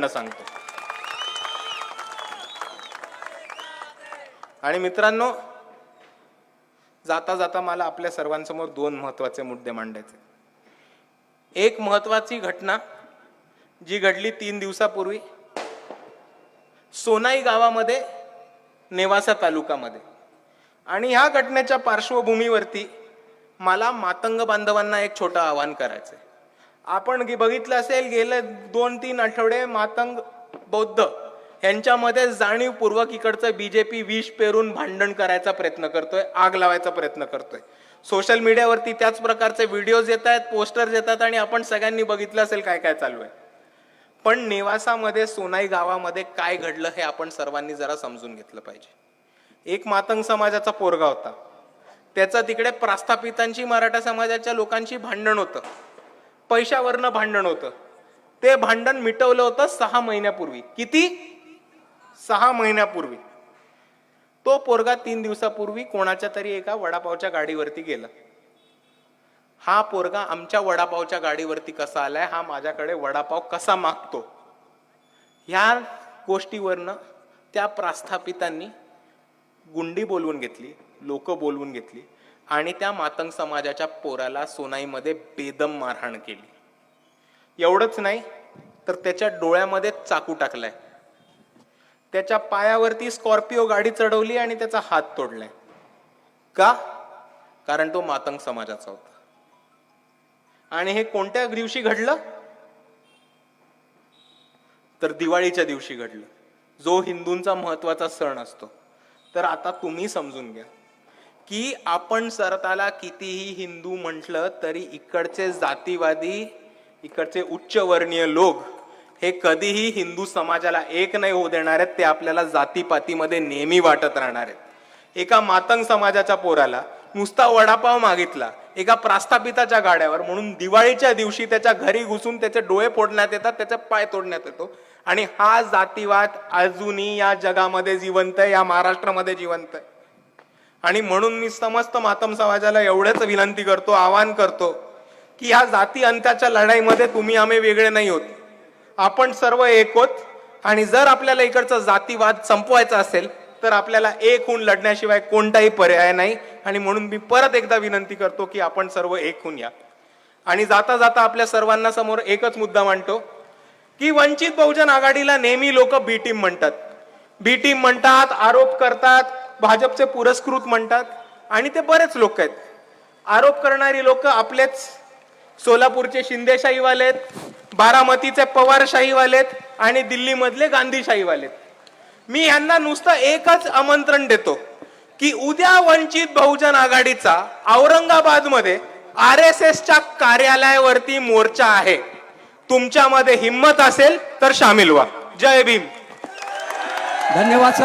माझ्याकडनं सांगतो. आणि मित्रांनो जाता जाता मला आपल्या सर्वांसमोर दोन महत्त्वाचे मुद्दे मांडायचे एक महत्वाची घटना जी घडली तीन दिवसापूर्वी सोनाई गावामध्ये नेवासा तालुकामध्ये. आणि ह्या घटनेच्या पार्श्वभूमीवरती मला मातंग बांधवांना एक छोटं आवाहन करायचंय. आपण बघितलं असेल गेले दोन तीन आठवडे मातंग बौद्ध यांच्यामध्ये जाणीवपूर्वक इकडचं बीजेपी विष पेरून भांडण करायचा प्रयत्न करतोय आग लावायचा प्रयत्न करतोय. सोशल मीडियावरती त्याच प्रकारचे व्हिडिओज येत आहेत पोस्टर्स येतात आणि आपण सगळ्यांनी बघितलं असेल काय काय चालू आहे. पण नेवासामध्ये सोनाई गावामध्ये काय घडलं हे आपण सर्वांनी जरा समजून घेतलं पाहिजे. एक मातंग समाजाचा पोरगा होता. त्याचा तिकडे प्रस्थापितांची मराठा समाजाच्या लोकांची भांडण होतं. पैशावरनं भांडण होतं. ते भांडण मिटवलं होतं सहा महिन्यापूर्वी. किती? सहा महिन्यापूर्वी. तो पोरगा तीन दिवसापूर्वी कोणाच्या तरी एका वडापावच्या गाडीवरती गेला. हा पोरगा आमच्या वडापावच्या गाडीवरती कसा आलाय हा माझ्याकडे वडापाव कसा मागतो? ह्या गोष्टीवरनं त्या प्रस्थापितांनी गुंडी बोलवून घेतली लोक बोलवून घेतली. आणि त्या मातंग समाजाच्या पोराला सोनाईमध्ये बेदम मारहाण केली. एवढंच नाही तर त्याच्या डोळ्यामध्ये चाकू टाकलाय. त्याच्या पायावरती स्कॉर्पिओ गाडी चढवली आणि त्याचा हात तोडलाय. का? कारण तो मातंग समाजाचा होता. आणि हे कोणत्या दिवशी घडलं? तर दिवाळीच्या दिवशी घडलं. जो हिंदूंचा महत्त्वाचा सण असतो. तर आता तुम्ही समजून घ्या. की आपण सरताला कितीही हिंदू म्हटलं तरी इकडचे जातीवादी इकडचे उच्चवर्णीय लोक हे कधीही हिंदू समाजाला एक नाही होऊ देणार आहेत ते आपल्याला जातीपातीमध्ये नेहमी वाटत राहणार आहेत. एका मातंग समाजाच्या पोराला नुसता वडापाव मागितला एका प्रास्थापिताच्या गाड्यावर म्हणून दिवाळीच्या दिवशी त्याच्या घरी घुसून त्याचे डोळे फोडण्यात येतात त्याचा पाय तोडण्यात येतो. आणि हा जातीवाद अजूनही या जगामध्ये जिवंत आहे या महाराष्ट्रामध्ये जिवंत आहे. आणि म्हणून मी समस्त मातम समाजाला एवढंच विनंती करतो आवाहन करतो की ह्या जाती अंत्याच्या लढाईमध्ये तुम्ही आम्ही वेगळे नाही होत. आपण सर्व एक होत आणि जर आपल्याला इकडचा जातीवाद संपवायचा असेल तर आपल्याला एक होऊन लढण्याशिवाय कोणताही पर्याय नाही. आणि म्हणून मी परत एकदा विनंती करतो की आपण सर्व एक होऊन या. आणि जाता जाता आपल्या सर्वांना समोर एकच मुद्दा मांडतो की वंचित बहुजन आघाडीला नेहमी लोक बी टीम म्हणतात. बी टीम म्हणतात आरोप करतात भाजपचे पुरस्कृत म्हणतात आणि ते बरेच लोक आहेत. आरोप करणारी लोक आपलेच सोलापूरचे शिंदेशाहीवालेत बारामतीचे पवारशाहीवालेत आणि दिल्लीमधले गांधीशाहीवालेत मी यांना नुसतं एकच आमंत्रण देतो की उद्या वंचित बहुजन आघाडीचा औरंगाबादमध्ये आर एस एसच्या कार्यालयावरती मोर्चा आहे. तुमच्यामध्ये हिंमत असेल तर सामील व्हा. जय भीम. धन्यवाद सर.